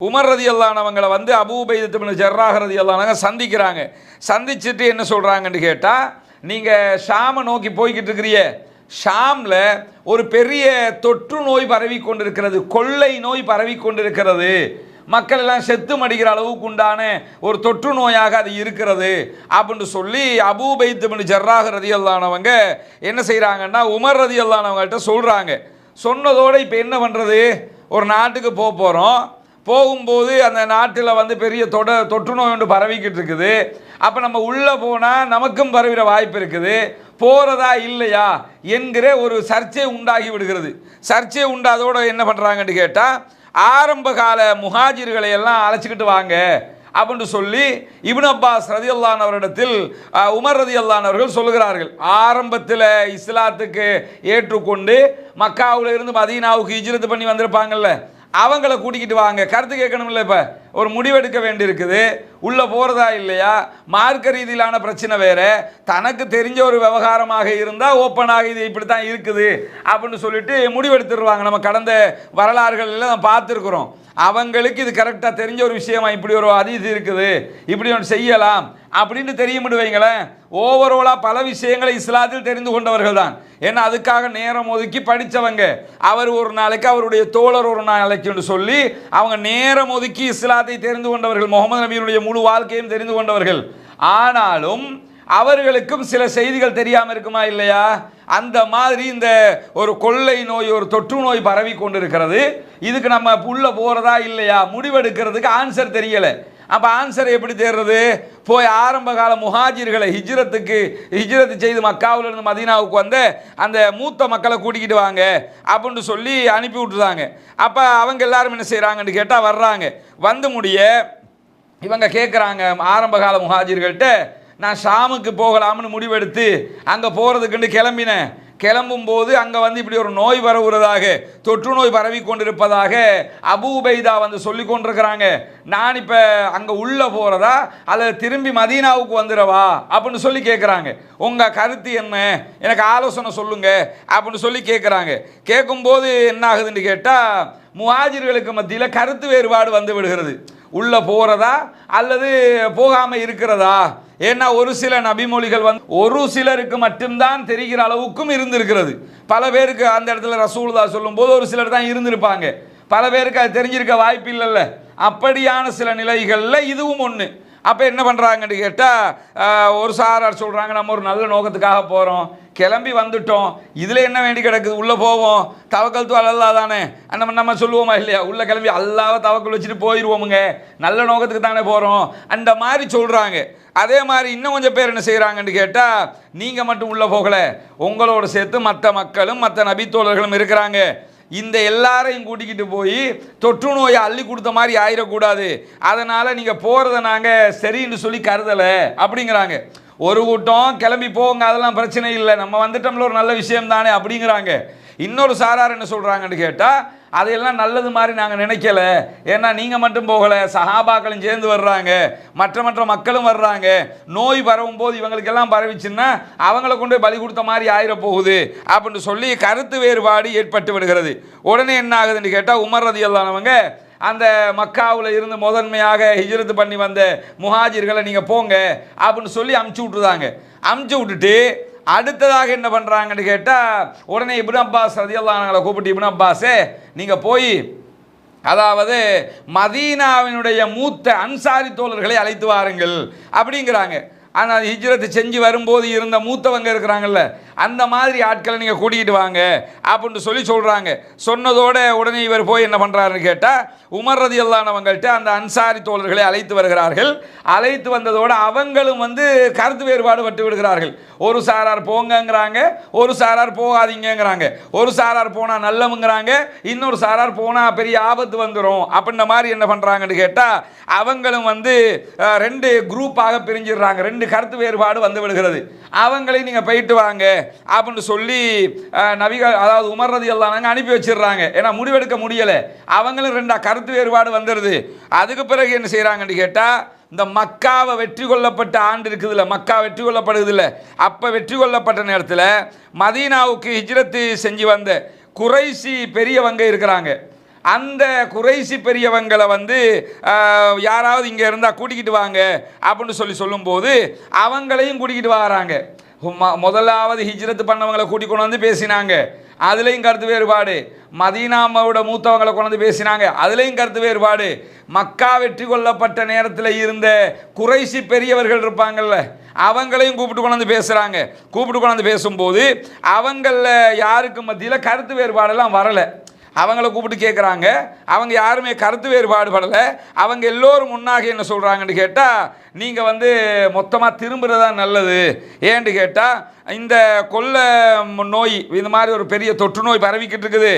Umar ரதி அல்லானவங்களை வந்து அபூபைதத்து ஜர்ராக ரதி அல்லானவங்க சந்திக்கிறாங்க. சந்திச்சுட்டு என்ன சொல்கிறாங்கன்னு கேட்டால் நீங்கள் ஷாமை நோக்கி போய்கிட்டு இருக்கிறிய ஷாமில் ஒரு பெரிய தொற்று நோய் பரவி கொண்டிருக்கிறது கொள்ளை நோய் பரவி கொண்டிருக்கிறது. மக்கள் எல்லாம் செத்து மடிக்கிற அளவுக்கு உண்டான ஒரு தொற்று நோயாக அது இருக்கிறது அப்படின்னு சொல்லி அபூபைத்து ஜர்ராக ரதி அல்லானவங்க என்ன செய்கிறாங்கன்னா உமர் ரதி அல்லானவங்கள்ட்ட சொல்கிறாங்க சொன்னதோடு இப்போ என்ன பண்ணுறது ஒரு நாட்டுக்கு போக போகிறோம் போகும்போது அந்த நாட்டில் வந்து பெரிய தொட தொற்று நோய் ஒன்று பரவிக்கிட்டு இருக்குது. அப்போ நம்ம உள்ளே போனால் நமக்கும் பரவிற வாய்ப்பு இருக்குது. போகிறதா இல்லையா என்கிற ஒரு சர்ச்சை உண்டாகி விடுகிறது. சர்ச்சை உண்டாதோட என்ன பண்ணுறாங்கன்னு கேட்டால் ஆரம்ப கால முஹாஜிர்களை எல்லாம் அழைச்சிக்கிட்டு வாங்க அப்படின்னு சொல்லி இபின் அப்பாஸ் ரதி அல்லானவரிடத்தில் உமர் ரதி அல்லானவர்கள் சொல்லுகிறார்கள். ஆரம்பத்தில் இஸ்லாத்துக்கு ஏற்றுக்கொண்டு மக்காவில் இருந்து மதீனாவுக்கு இஜிரத்து பண்ணி வந்திருப்பாங்கல்ல. அவங்கள கூட்டிக்கிட்டு வாங்க. கருத்து கேட்கணும்ல இப்போ. ஒரு முடிவெடுக்க வேண்டியிருக்குது. உள்ளே போகிறதா இல்லையா? மார்க்க ரீதியிலான பிரச்சனை வேறு. தனக்கு தெரிஞ்ச ஒரு விவகாரமாக இருந்தால் ஓப்பனாக இது இப்படி தான் இருக்குது. அப்படின்னு சொல்லிட்டு முடிவெடுத்துருவாங்க. நம்ம கடந்த வரலாறுகள் எல்லாம் நம்ம பார்த்துருக்குறோம். அவங்களுக்கு இது கரெக்டாக தெரிஞ்ச ஒரு விஷயமா இப்படி ஒரு அதிதி இருக்குது இப்படி ஒன்று செய்யலாம் அப்படின்னு தெரியும் வைங்களேன் ஓவரோலாக பல விஷயங்களை இஸ்லாத்தில் தெரிந்து கொண்டவர்கள் தான் ஏன்னா அதுக்காக நேரம் ஒதுக்கி படித்தவங்க. அவர் ஒரு நாளைக்கு அவருடைய தோழர் ஒரு நாளைக்குன்னு சொல்லி அவங்க நேரம் ஒதுக்கி இஸ்லாத்தை தெரிந்து கொண்டவர்கள் முகமது நபியினுடைய முழு வாழ்க்கையும் தெரிந்து கொண்டவர்கள். ஆனாலும் அவர்களுக்கும் சில செய்திகள் தெரியாமல் இருக்குமா இல்லையா? அந்த மாதிரி இந்த ஒரு கொள்ளை நோய் ஒரு தொற்று நோய் பரவி கொண்டிருக்கிறது. இதுக்கு நம்ம உள்ள போகிறதா இல்லையா? முடிவெடுக்கிறதுக்கு ஆன்சர் தெரியலை. அப்போ ஆன்சர் எப்படி தேர்றது? போய் ஆரம்ப கால முஹாஜிர்களை ஹிஜ்ரத்துக்கு ஹிஜ்ரத்து செய்து மக்காவில் இருந்து மதீனாவுக்கு வந்து அந்த மூத்த மக்களை கூட்டிக்கிட்டு வாங்க அப்படின்னு சொல்லி அனுப்பி விட்டுறாங்க அப்போ அவங்க எல்லாரும் என்ன செய்கிறாங்கன்னு கேட்டால் வர்றாங்க. வந்து முடிய இவங்க கேட்குறாங்க ஆரம்ப கால முஹாஜிர்கள்ட்ட நான் ஷாமுக்கு போகலாம்னு முடிவெடுத்து அங்கே போகிறதுக்குன்னு கிளம்பினேன். கிளம்பும்போது அங்கே வந்து இப்படி ஒரு நோய் பரவுறதாக தொற்று நோய் பரவி கொண்டிருப்பதாக அபூபைதா வந்து சொல்லி கொண்டிருக்கிறாங்க. நான் இப்போ அங்கே உள்ளே போகிறதா அல்லது திரும்பி மதீனாவுக்கு வந்துடவா? அப்படின்னு சொல்லி கேட்குறாங்க உங்கள் கருத்து என்ன? எனக்கு ஆலோசனை சொல்லுங்க. அப்படின்னு சொல்லி கேட்குறாங்க கேட்கும்போது என்ன ஆகுதுன்னு கேட்டால் முஹாஜிர்களுக்கு மத்தியில் கருத்து வேறுபாடு வந்து விடுகிறது. உள்ளே போகிறதா அல்லது போகாமல் இருக்கிறதா? ஏன்னா ஒரு சில நபிமொழிகள் வந்து ஒரு சிலருக்கு மட்டும்தான் தெரிகிற அளவுக்கும் இருந்திருக்கிறது. பல பேருக்கு அந்த இடத்துல ரசூலுதா சொல்லும்போது ஒரு சிலர் தான் இருந்திருப்பாங்க. பல பேருக்கு அது தெரிஞ்சிருக்க வாய்ப்பு இல்லைல்ல அப்படியான சில நிலைகளில் இதுவும் ஒன்று அப்போ என்ன பண்ணுறாங்கன்னு கேட்டால் ஒரு சாரார் சொல்கிறாங்க நம்ம ஒரு நல்ல நோக்கத்துக்காக போகிறோம் கிளம்பி வந்துட்டோம். இதில் என்ன வேண்டி கிடக்குது? உள்ளே போவோம். தவக்கல் தூ அல்லா தானே நம்ம நம்ம சொல்லுவோமா இல்லையா? உள்ளே கிளம்பி அல்லாவை தவக்கல் வச்சுட்டு போயிடுவோமுங்க நல்ல நோக்கத்துக்கு தானே போகிறோம் அந்த மாதிரி சொல்கிறாங்க அதே மாதிரி இன்னும் கொஞ்சம் பேர் என்ன செய்கிறாங்கன்னு கேட்டால் நீங்கள் மட்டும் உள்ளே போகலை. உங்களோட சேர்த்து மற்ற மக்களும் மற்ற நபித்தோழர்களும் இருக்கிறாங்க. இந்த எல்லாரையும் கூட்டிக்கிட்டு போய் தொற்று நோயை அள்ளி கொடுத்த மாதிரி ஆயிடக்கூடாது அதனால் நீங்கள் போகிறத நாங்கள் சரின்னு சொல்லி கருதலை அப்படிங்கிறாங்க. ஒரு கூட்டம் கிளம்பி போங்க அதெல்லாம் பிரச்சனை இல்லை. நம்ம வந்துட்டோம்ல ஒரு நல்ல விஷயம் தானே அப்படிங்கிறாங்க. இன்னொரு சாரார் என்ன சொல்கிறாங்கன்னு கேட்டால் அதையெல்லாம் நல்லது மாதிரி நாங்கள் நினைக்கல. ஏன்னா நீங்கள் மட்டும் போகலை. சஹாபாக்களும் சேர்ந்து வர்றாங்க. மற்ற மற்ற மக்களும் வர்றாங்க. நோய் பரவும் போது இவங்களுக்கெல்லாம் பரவிச்சுன்னா அவங்கள கொண்டு போய் பலி கொடுத்த மாதிரி ஆயிர போகுது அப்படின்னு சொல்லி கருத்து வேறுபாடு ஏற்பட்டு விடுகிறது. உடனே என்ன ஆகுதுன்னு கேட்டால் உமர் ரதி அல்லானவங்க அந்த மக்காவில் இருந்து முதன்மையாக ஹிஜரத்து பண்ணி வந்த முஹாஜிர்களை நீங்கள் போங்க அப்படின்னு சொல்லி அமுச்சு விட்டுருதாங்க. அமுச்சு விட்டுட்டு அடுத்ததாக என்ன பண்ணுறாங்கன்னு கேட்டால் உடனே இபின் அப்பாஸ் ரதியல்லானங்களை கூப்பிட்டு இபின் அப்பாஸே நீங்கள் போய் அதாவது மதீனாவினுடைய மூத்த அன்சாரி தோழர்களை அழைத்து வாருங்கள். அப்படிங்கிறாங்க. ஆனால் ஹிஜ்ரத்து செஞ்சு வரும்போது இருந்த மூத்தவங்க இருக்கிறாங்கல்ல அந்த மாதிரி ஆட்களை நீங்கள் கூட்டிகிட்டு வாங்க அப்படின்னு சொல்லி சொல்கிறாங்க சொன்னதோட உடனே இவர் போய் என்ன பண்ணுறாருன்னு கேட்டால் உமர் ரதி அல்லானவங்கள்ட்ட அந்த அன்சாரி தோழர்களை அழைத்து வருகிறார்கள். அழைத்து வந்ததோடு அவங்களும் வந்து கருத்து வேறுபாடு பட்டு விடுகிறார்கள். ஒரு சாரார் போங்கங்கிறாங்க ஒரு சாரார் போகாதீங்கங்கிறாங்க. ஒரு சாரார் போனால் நல்லவங்கிறாங்க இன்னொரு சாரார் போனால் பெரிய ஆபத்து வந்துடும் அப்படின்ற மாதிரி என்ன பண்ணுறாங்கன்னு கேட்டால் அவங்களும் வந்து ரெண்டு குரூப்பாக பிரிஞ்சிடுறாங்க. ரெண்டு கருத்து வேறுபாடு வந்து விடுகிறது. அவங்களையும் நீங்கள் போயிட்டு வாங்க அப்படின்னு சொல்லி அஹ், அதாவது உமர் ரதி அல்லாங்க அனுப்பி வச்சிடுறாங்க. ஏன்னா முடிவெடுக்க முடியலை. அவங்களும் ரெண்டா கருத்து வேறுபாடு வந்துடுது அதுக்கு பிறகு என்ன செய்கிறாங்கன்னு கேட்டால் இந்த மக்காவை வெற்றி கொள்ளப்பட்ட ஆண்டு இருக்குதுல்ல மக்கா வெற்றி கொள்ளப்படுதுல்ல. அப்போ வெற்றி கொள்ளப்பட்ட நேரத்தில் மதீனாவுக்கு ஹிஜ்ரத்து செஞ்சு வந்த குறைசி பெரியவங்க இருக்கிறாங்க. அந்த குறைசி பெரியவங்களை வந்து யாராவது இங்கே இருந்தால் கூட்டிக்கிட்டு வாங்க அப்படின்னு சொல்லி சொல்லும்போது அவங்களையும் கூட்டிக்கிட்டு வராங்க. முதலாவது ஹிஜ்ரத் பண்ணவங்களை கூட்டி கொண்டு வந்து பேசினாங்க. அதுலேயும் கருத்து வேறுபாடு. மதீனாமாவோட மூத்தவங்களை கொண்டு வந்து பேசினாங்க. அதுலேயும் கருத்து வேறுபாடு. மக்கா வெற்றி கொள்ளப்பட்ட நேரத்தில் இருந்த குறைசி பெரியவர்கள் இருப்பாங்கல்ல அவங்களையும் கூப்பிட்டு கொண்டு வந்து பேசுகிறாங்க கூப்பிட்டு கொண்டு வந்து பேசும்போது அவங்களில் யாருக்கு மத்தியில் கருத்து வேறுபாடெல்லாம் வரலை. அவங்கள கூப்பிட்டு கேட்குறாங்க அவங்க யாருமே கருத்து வேறுபாடு படலை அவங்க எல்லோரும் முன்னாக என்ன சொல்கிறாங்கன்னு கேட்டால் நீங்கள் வந்து மொத்தமாக திரும்புகிறதா நல்லது. ஏன்னு கேட்டால் இந்த கொள்ள நோய் இந்த மாதிரி ஒரு பெரிய தொற்று நோய் பரவிக்கிட்டு இருக்குது.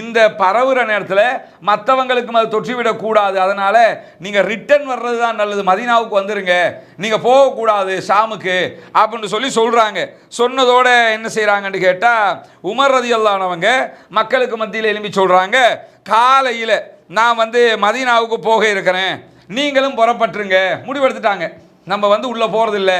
இந்த பரவுகிற நேரத்தில் மற்றவங்களுக்கும் அது தொற்றிவிடக்கூடாது அதனால் நீங்கள் ரிட்டர்ன் வர்றது தான் நல்லது. மதீனாவுக்கு வந்துடுங்க நீங்கள் போகக்கூடாது ஷாமுக்கு அப்படின்னு சொல்லி சொல்கிறாங்க சொன்னதோடு என்ன செய்கிறாங்கன்னு கேட்டால் உமர் ரதியல்லானவங்க மக்களுக்கு மத்தியில் எழும்பி சொல்கிறாங்க காலையில் நான் வந்து மதீனாவுக்கு போக இருக்கிறேன். நீங்களும் புறப்பட்டுருங்க. முடிவெடுத்துட்டாங்க. நம்ம வந்து உள்ளே போகிறதில்ல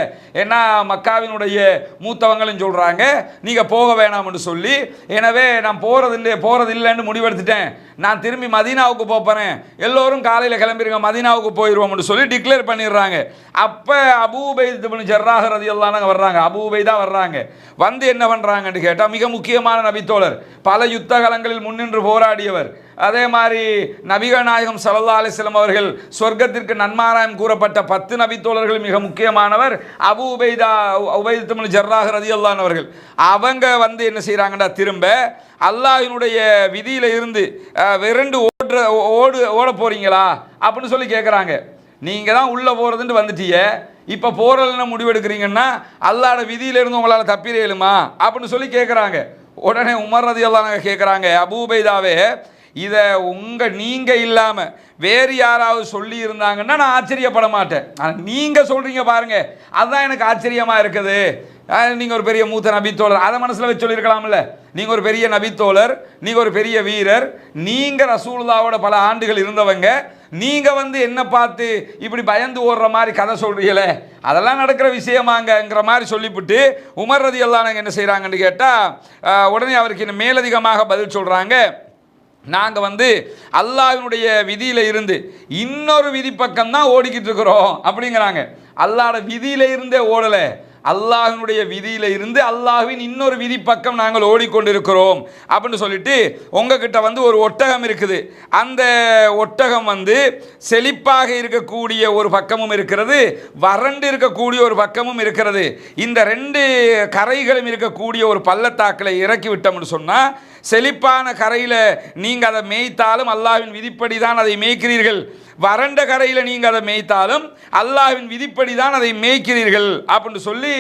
ஏன்னா மக்காவினுடைய மூத்தவங்களும் சொல்கிறாங்க நீங்கள் போக வேணாம்னு சொல்லி. எனவே நான் போகிறது போகிறது இல்லைன்னு முடிவெடுத்துட்டேன். நான் திரும்பி மதீனாவுக்கு போகிறேன் எல்லோரும் காலையில் கிளம்பிருங்க மதீனாவுக்கு போயிடுவோம்னு சொல்லி டிக்ளேர் பண்ணிடுறாங்க. அப்போ அபூபைத் பண்ணி ஜர்ராக ரதி வர்றாங்க. அபூபை தான் வர்றாங்க. வந்து என்ன பண்ணுறாங்கன்னு கேட்டால் மிக முக்கியமான நபித்தோழர் பல யுத்த காலங்களில் முன்னின்று போராடியவர். அதே மாதிரி நபிகள் நாயகம் சல்லா அலிஸ்லம் அவர்கள் சொர்க்கத்திற்கு நன்மாராயம் கூறப்பட்ட பத்து நபித்தோழர்கள் மிக முக்கியமானவர் அபு உபைதா உபைதமிழ் ஜர்ராக ரதி அவர்கள். அவங்க வந்து என்ன செய்கிறாங்கடா திரும்ப அல்லாஹினுடைய விதியில் இருந்து விரண்டு ஓடுற ஓடு ஓட போகிறீங்களா அப்படின்னு சொல்லி கேட்குறாங்க நீங்கள் தான் உள்ளே போகிறதுன்ட்டு வந்துட்டீங்க இப்போ போகிறதுன்னு முடிவெடுக்கிறீங்கன்னா அல்லாட விதியிலிருந்து உங்களால் தப்பிட இயலுமா அப்படின்னு சொல்லி கேட்குறாங்க உடனே உமர் ரதி அல்லாஹ் கேட்குறாங்க அபூபைதாவே இதை உங்கள் நீங்கள் இல்லாமல் வேறு யாராவது சொல்லி இருந்தாங்கன்னா நான் ஆச்சரியப்பட மாட்டேன். ஆனால் நீங்கள் சொல்கிறீங்க பாருங்கள் அதுதான் எனக்கு ஆச்சரியமாக இருக்குது. நீங்கள் ஒரு பெரிய மூத்த நபித்தோழர். அதை மனசில் வச்சு சொல்லியிருக்கலாம்ல. நீங்கள் ஒரு பெரிய நபித்தோழர் நீங்கள் ஒரு பெரிய வீரர் நீங்கள் ரசூலுதாவோட பல ஆண்டுகள் இருந்தவங்க நீங்கள் வந்து என்ன பார்த்து இப்படி பயந்து ஓடுற மாதிரி கதை சொல்கிறீங்களே அதெல்லாம் நடக்கிற விஷயமாங்கங்கிற மாதிரி சொல்லிவிட்டு உமர் ரதி எல்லாம் என்ன செய்கிறாங்கன்னு கேட்டால் உடனே அவருக்கு இன்னும் மேலதிகமாக பதில் சொல்கிறாங்க நாங்கள் வந்து அல்லாவினுடைய விதியில் இருந்து இன்னொரு விதி பக்கம்தான் ஓடிக்கிட்டு இருக்கிறோம் அப்படிங்கிறாங்க. அல்லாட விதியில இருந்தே ஓடலை. அல்லாஹினுடைய விதியில இருந்து அல்லாஹ்வின் இன்னொரு விதி பக்கம் நாங்கள் ஓடிக்கொண்டிருக்கிறோம் அப்படின்னு சொல்லிட்டு உங்ககிட்ட வந்து ஒரு ஒட்டகம் இருக்குது. அந்த ஒட்டகம் வந்து செழிப்பாக இருக்கக்கூடிய ஒரு பக்கமும் இருக்கிறது வறண்டு இருக்கக்கூடிய ஒரு பக்கமும் இருக்கிறது. இந்த ரெண்டு கரைகளும் இருக்கக்கூடிய ஒரு பள்ளத்தாக்களை இறக்கி விட்டோம்னு சொன்னால் செழிப்பான கரையில் நீங்கள் அதை மேய்த்தாலும் அல்லாவின் விதிப்படி தான் அதை மேய்க்கிறீர்கள். வறண்ட கரையில் நீங்கள் அதை மேய்த்தாலும் அல்லாஹ்வின் விதிப்படி தான் அதை மேய்க்கிறீர்கள். அப்படின்னு சொல்லி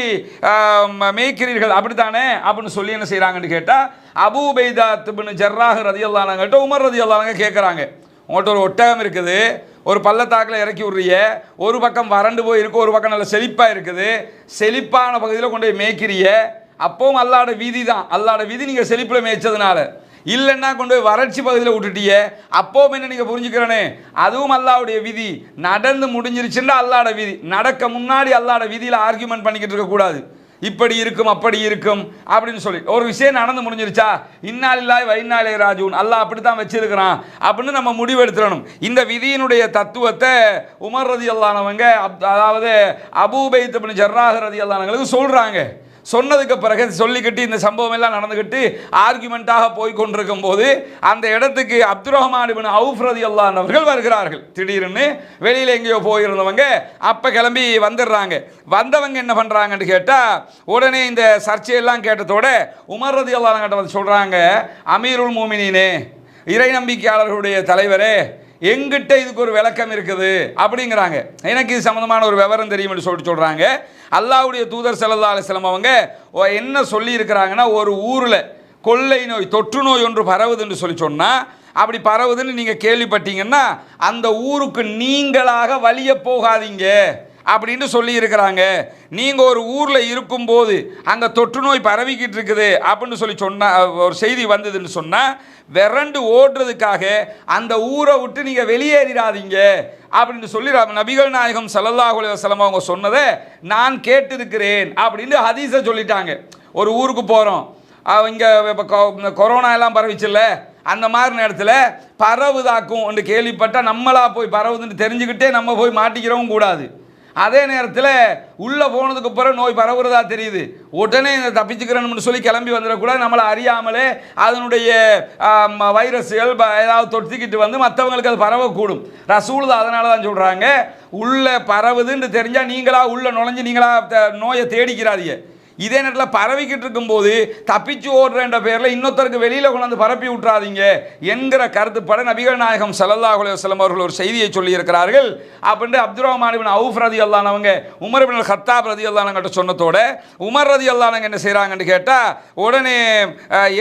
மேய்க்கிறீர்கள். அப்படி தானே அப்படின்னு சொல்லி என்ன செய்கிறாங்கன்னு கேட்டால் அபூபைதா திபுன்னு ஜர்ராஹ் ரதி அல்லானங்கிட்ட உமர் ரதி அல்லானங்க கேட்குறாங்க உங்கள்கிட்ட ஒரு ஒட்டகம் இருக்குது. ஒரு பள்ளத்தாக்கில் இறக்கி விட்றிய. ஒரு பக்கம் வறண்டு போய் இருக்கு ஒரு பக்கம் நல்ல செழிப்பாக இருக்குது. செழிப்பான பகுதியில் கொண்டு போய் மேய்க்கிறிய. அப்பவும் அல்லாட விதி தான் அல்லாட விதி நீங்கள் செழிப்பில் மேய்ச்சதுனால. இல்லைன்னா கொண்டு போய் வறட்சி பகுதியில் விட்டுட்டியே. அப்போவும் என்ன நீங்கள் புரிஞ்சுக்கிறனே? அதுவும் அல்லாவுடைய விதி. நடந்து முடிஞ்சிருச்சுன்னா அல்லாட விதி. நடக்க முன்னாடி அல்லாட விதியில் ஆர்கியூமெண்ட் பண்ணிக்கிட்டு இருக்கக்கூடாது இப்படி இருக்கும் அப்படி இருக்கும் அப்படின்னு சொல்லி. ஒரு விஷயம் நடந்து முடிஞ்சிருச்சா? இன்னாலில்லாய் வைநாளே ராஜூன் அல்லாஹ் அப்படி தான் வச்சிருக்கிறான் அப்படின்னு நம்ம முடிவெடுத்துடணும். இந்த விதியினுடைய தத்துவத்தை உமர் ரதி அல்லானவங்க அப்- அதாவது அபூபைத் பண்ணி ஜர்ராஹ் ரதி அல்லானவங்களுக்கு சொல்கிறாங்க சொன்னதுக்கு பிறகு சொல்லிக்கிட்டு இந்த சம்பவம் எல்லாம் நடந்துக்கிட்டு ஆர்குமெண்ட்டாக போய் கொண்டிருக்கும் போது அந்த இடத்துக்கு அப்துல் ரஹ்மான் அவுஃப்ரதி அவுஃப் வருகிறார்கள். திடீர்னு வெளியில் எங்கேயோ போயிருந்தவங்க அப்போ கிளம்பி வந்துடுறாங்க. வந்தவங்க என்ன பண்ணுறாங்கன்னு கேட்டால் உடனே இந்த சர்ச்சையெல்லாம் கேட்டதோட உமர் ரதி அல்லாஹ் வந்து சொல்கிறாங்க அமீருல் மூமினினே இறை நம்பிக்கையாளர்களுடைய தலைவரே எங்கிட்ட இதுக்கு ஒரு விளக்கம் இருக்குது அப்படிங்கிறாங்க. எனக்கு இது சம்மந்தமான ஒரு விவரம் தெரியும்னு சொல்லிட்டு சொல்கிறாங்க அல்லாவுடைய தூதர் ஸல்லல்லாஹு அலைஹி அவங்க ஓ, என்ன சொல்லியிருக்கிறாங்கன்னா ஒரு ஊரில் கொள்ளை நோய் தொற்று நோய் ஒன்று பரவுதுன்னு சொல்லி சொன்னால் அப்படி பரவுதுன்னு நீங்கள் கேள்விப்பட்டீங்கன்னா அந்த ஊருக்கு நீங்களாக வழிய போகாதீங்க அப்படின்னு சொல்லி இருக்கிறாங்க நீங்கள் ஒரு ஊரில் இருக்கும்போது அங்கே தொற்று நோய் பரவிக்கிட்டு இருக்குது அப்படின்னு சொல்லி சொன்ன ஒரு செய்தி வந்ததுன்னு சொன்னால் விரண்டு ஓடுறதுக்காக அந்த ஊரை விட்டு நீங்கள் வெளியேறிடாதீங்க அப்படின்னு சொல்லி நபிகள் நாயகம் ஸல்லல்லாஹு அலைஹி அவங்க சொன்னதை நான் கேட்டிருக்கிறேன் அப்படின்னு ஹதீஸை சொல்லிட்டாங்க. ஒரு ஊருக்கு போகிறோம் இங்கே இப்போ கொரோனா எல்லாம் பரவிச்சுல்ல. அந்த மாதிரி நேரத்தில் பரவுதாக்கும் என்று கேள்விப்பட்டால் நம்மளாக போய் பரவுதுன்னு தெரிஞ்சுக்கிட்டே நம்ம போய் மாட்டிக்கிறவும் கூடாது. அதே நேரத்தில் உள்ளே போனதுக்கு அப்புறம் நோய் பரவுறதா தெரியுது. உடனே இந்த தப்பிச்சுக்கிறேன்னு சொல்லி கிளம்பி வந்துடக்கூடாது. நம்மளை அறியாமலே அதனுடைய வைரஸுகள் வைரஸ்கள் ஏதாவது தொட்டிக்கிட்டு வந்து மற்றவங்களுக்கு அது பரவக்கூடும். ரசூல் அதனால தான் சொல்கிறாங்க உள்ளே பரவுதுன்னு தெரிஞ்சால் நீங்களாக உள்ளே நுழைஞ்சு நீங்களாக த- நோயை தேடிக்கிறாதீங்க. இதே நேரத்தில் பரவிக்கிட்டு இருக்கும்போது தப்பிச்சு ஓடுறன்ற பேரில் இன்னொருத்தருக்கு வெளியில் கொண்டாந்து பரப்பி விட்றாதீங்க என்கிற கருத்துப்பட நபிகள் நாயகம் ஸல்லல்லாஹு அலைஹி அவர்கள் ஒரு செய்தியை சொல்லியிருக்கிறார்கள். அப்படின்ட்டு அப்துல் ரஹ்மான் அவுஃப் ரதி அல்லானவங்க உமர் பின் ஹத்தாப் ரதி அல்லானங்கிட்ட சொன்னதோட உமர் ரதி அல்லானங்க என்ன செய்கிறாங்கன்னு கேட்டால் உடனே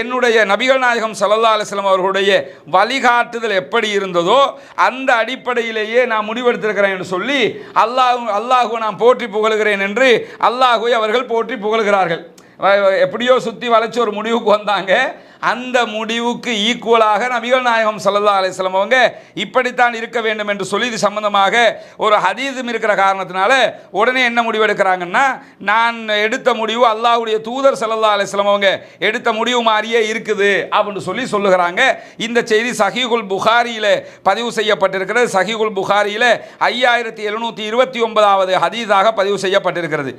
என்னுடைய நபிகள் நாயகம் ஸல்லல்லாஹு அலுவலம் அவர்களுடைய வழிகாட்டுதல் எப்படி இருந்ததோ அந்த அடிப்படையிலேயே நான் முடிவெடுத்திருக்கிறேன் என்று சொல்லி அல்லாஹ் அல்லாஹுவை நான் போற்றி புகழுகிறேன் என்று அல்லாஹுவை அவர்கள் போற்றி புகழ் கொள்கிறார்கள் எப்படியோ சுற்றி வளைச்சு ஒரு முடிவுக்கு வந்தாங்க. அந்த முடிவுக்கு ஈக்குவலாக நபிகள் நாயகம் சல்லா அலைஹி அவங்க இப்படித்தான் இருக்க வேண்டும் என்று சொல்லி இது சம்பந்தமாக ஒரு ஹதீதும் இருக்கிற காரணத்தினால உடனே என்ன முடிவு எடுக்கிறாங்கன்னா நான் எடுத்த முடிவு அல்லாஹ்வுடைய தூதர் சல்லா அலைஹி அவங்க எடுத்த முடிவு மாதிரியே இருக்குது அப்படின்னு சொல்லி சொல்லுகிறாங்க. இந்த செய்தி சஹீகுல் புகாரியில் பதிவு செய்யப்பட்டிருக்கிறது. சஹீகுல் புகாரியில் ஐயாயிரத்தி எழுநூற்றி இருபத்தி ஒன்பதாவது ஹதீதாக பதிவு செய்யப்பட்டிருக்கிறது.